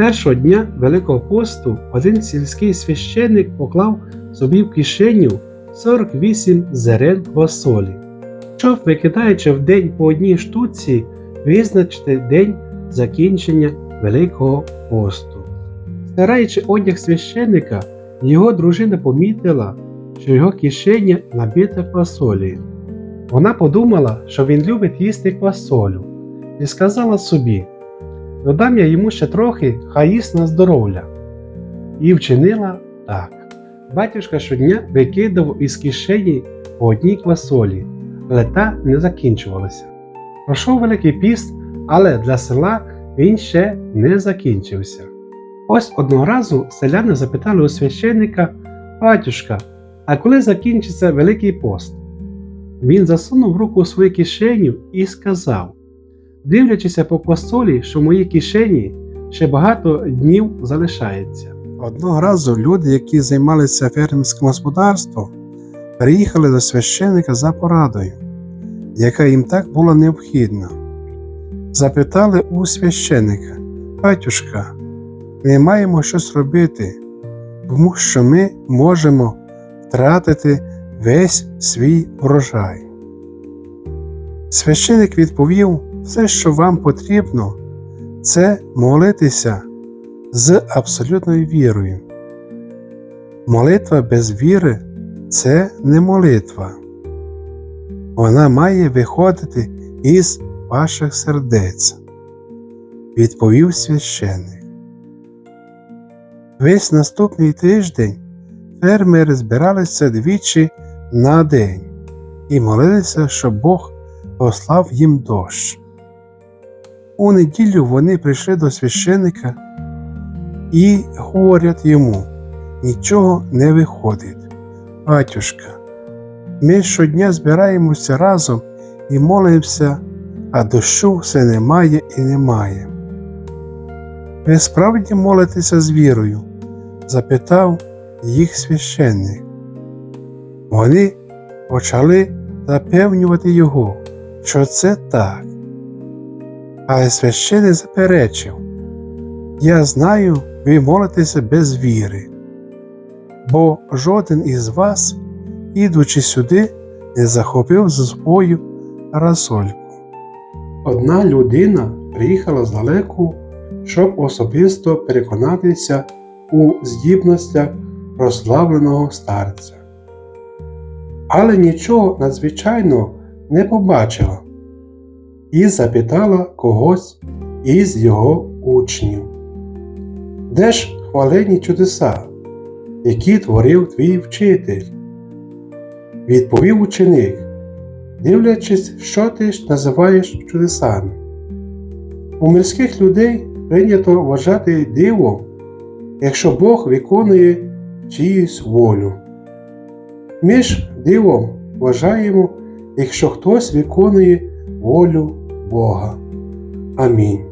Першого дня Великого посту один сільський священник поклав собі в кишеню 48 зерен квасолі, щоб, викидаючи в день по одній штуці, визначити день закінчення Великого посту. Стираючи одяг священника, його дружина помітила, що його кишеня набита квасолі. Вона подумала, що він любить їсти квасолю, і сказала собі: Додам я йому ще трохи, хай на здоров'я. І вчинила так. Батюшка щодня викидав із кишені по одній квасолі, але та не закінчувалася. Пройшов Великий піст, але для села він ще не закінчився. Ось одного разу селяни запитали у священника Батюшка, а коли закінчиться Великий пост? Він засунув руку у свою кишеню і сказав: Дивлячися по квасолі, що в моїй кишені ще багато днів залишається. Одного разу люди, які займалися фермерським господарством, приїхали до священика за порадою, яка їм так була необхідна. Запитали у священика, Батюшка, ми маємо щось робити, тому що ми можемо втратити весь свій врожай. Священик відповів, все, що вам потрібно, це молитися з абсолютною вірою. Молитва без віри це не молитва. Вона має виходити із ваших сердець, відповів священник. Весь наступний тиждень фермери збиралися двічі на день і молилися, щоб Бог послав їм дощ. У неділю вони прийшли до священика і говорять йому, нічого не виходить. Батюшка, ми щодня збираємося разом і молимося, а дощу все немає і немає. Ви справді молитеся з вірою? запитав їх священник. Вони почали запевнювати його, що це так. Але священник заперечив. Я знаю, ви молитеся без віри, бо жоден із вас, ідучи сюди, не захопив з собою парасольку. Одна людина приїхала здалеку, щоб особисто переконатися у здібностях прославленого старця. Але нічого надзвичайного не побачила і запитала когось із його учнів. Де ж хвалені чудеса, які творив твій вчитель? Відповів ученик, дивлячись, що ти ж називаєш чудесами. У мирських людей прийнято вважати дивом, якщо Бог виконує чиюсь волю. Ми ж дивом вважаємо, якщо хтось виконує волю porra a mim.